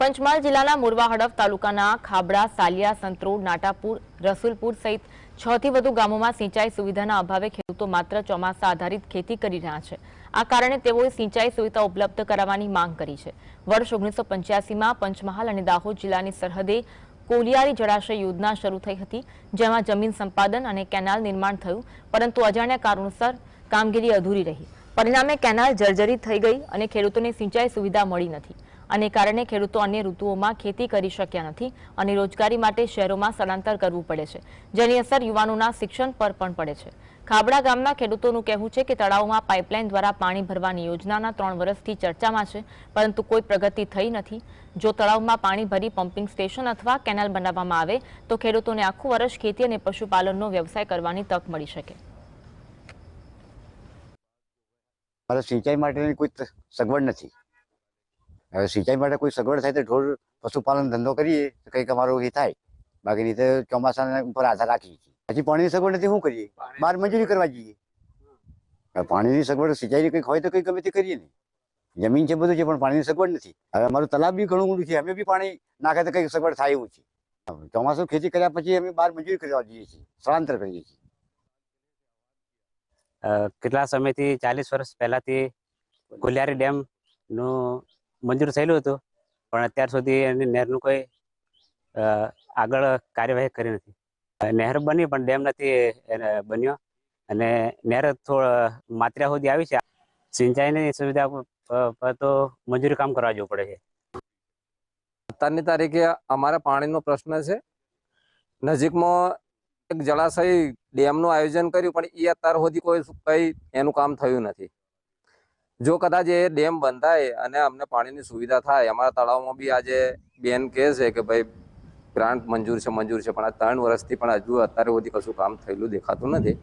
પંચમહાલ જિલ્લાના મોરવા હડફ તાલુકાના ખાબડા, સાલિયા સંતરોડ નાટાપુર, રસુલપુર સહિત છ થી વધુ ગામોમાં સિંચાઈ સુવિધાના અભાવે ખેડૂતો માત્ર ચોમાસા આધારિત ખેતી કરી રહ્યા છે. આ કારણે તેઓએ સિંચાઈ સુવિધા ઉપલબ્ધ કરાવવાની માંગ કરી છે. વર્ષ ઓગણીસો પંચ્યાસીમાં પંચમહાલ અને દાહોદ જિલ્લાની સરહદે કોલિયારી જળાશય યોજના શરૂ થઈ હતી, જેમાં જમીન સંપાદન અને કેનાલ નિર્માણ થયું, પરંતુ અજાણ્યા કારણોસર કામગીરી અધૂરી રહી. પરિણામે કેનાલ જર્જરિત થઈ ગઈ અને ખેડૂતોને સિંચાઈ સુવિધા મળી નથી. અને કારણે ખેડૂતો અન્ય ઋતુઓમાં ખેતી કરી શક્યા નથી અને રોજગારી માટે શહેરોમાં સ્થળાંતર કરવું પડે છે, જેની અસર યુવાનોના શિક્ષણ પર પણ પડે છે. ખાબડા ગામના ખેડૂતોનું કહેવું છે કે તળાવમાં પાઇપલાઇન દ્વારા પાણી ભરવાની યોજનાના ત્રણ વર્ષથી ચર્ચામાં છે, પરંતુ કોઈ પ્રગતિ થઈ નથી. જો તળાવમાં પાણી ભરી પમ્પિંગ સ્ટેશન અથવા કેનાલ બનાવવામાં આવે, તો ખેડૂતોને આખું વર્ષ ખેતી અને પશુપાલનનો વ્યવસાય કરવાની તક મળી શકે. સિંચાઈ માટેની કોઈ સગવડ નથી. હવે સિંચાઈ માટે કોઈ સગવડ થાય તો ઢોર પશુપાલન ધંધો કરીએ તો કંઈક અમારું એ થાય. બાકી રીતે ચોમાસાના ઉપર આધાર રાખીએ છીએ. હજી પાણીની સગવડ નથી શું કરીએ? બહાર મજૂરી કરવા જઈએ. પાણીની સગવડ સિંચાઈની કંઈક હોય તો કંઈક ગમે તે કરીએ નહીં જમીન છે બધું છે પણ પાણીની સગવડ નથી. હવે અમારું તલાબ બી ઘણું ઊંડું છે અમે બી પાણી નાખે તો કંઈક સગવડ થાય એવું છે. ચોમાસું ખેતી કર્યા પછી અમે બહાર મજૂરી કરવા જઈએ છીએ સ્થળાંતર કરીએ છીએ. કેટલા સમયથી ચાલીસ વર્ષ પહેલાથી ગુલિયારી ડેમનું મંજૂર થયેલું હતું, પણ અત્યાર સુધી એની નહેરનું કોઈ આગળ કાર્યવાહી કરી નથી. નહેર બની, પણ ડેમ નથી એને બન્યો. અને નહેર થોડા માત્રા સુધી આવી છે. સિંચાઈની સુવિધા તો મજૂરી કામ કરવા જવું પડે છે. અત્યારની તારીખે અમારા પાણીનો પ્રશ્ન છે. નજીકમાં એક જળાશય ડેમનું આયોજન કર્યું, પણ એ અત્યાર સુધી કોઈ કંઈ એનું કામ થયું નથી. જો કદાચ એ ડેમ બંધાય અને અમને પાણીની સુવિધા થાય, અમારા તળાવમાં બી આજે બેન કહે છે કે ભાઈ, ગ્રાન્ટ મંજૂર છે મંજૂર છે. પણ આ ત્રણ વર્ષથી પણ હજુ અત્યારે સુધી કશું કામ થયેલું દેખાતું નથી.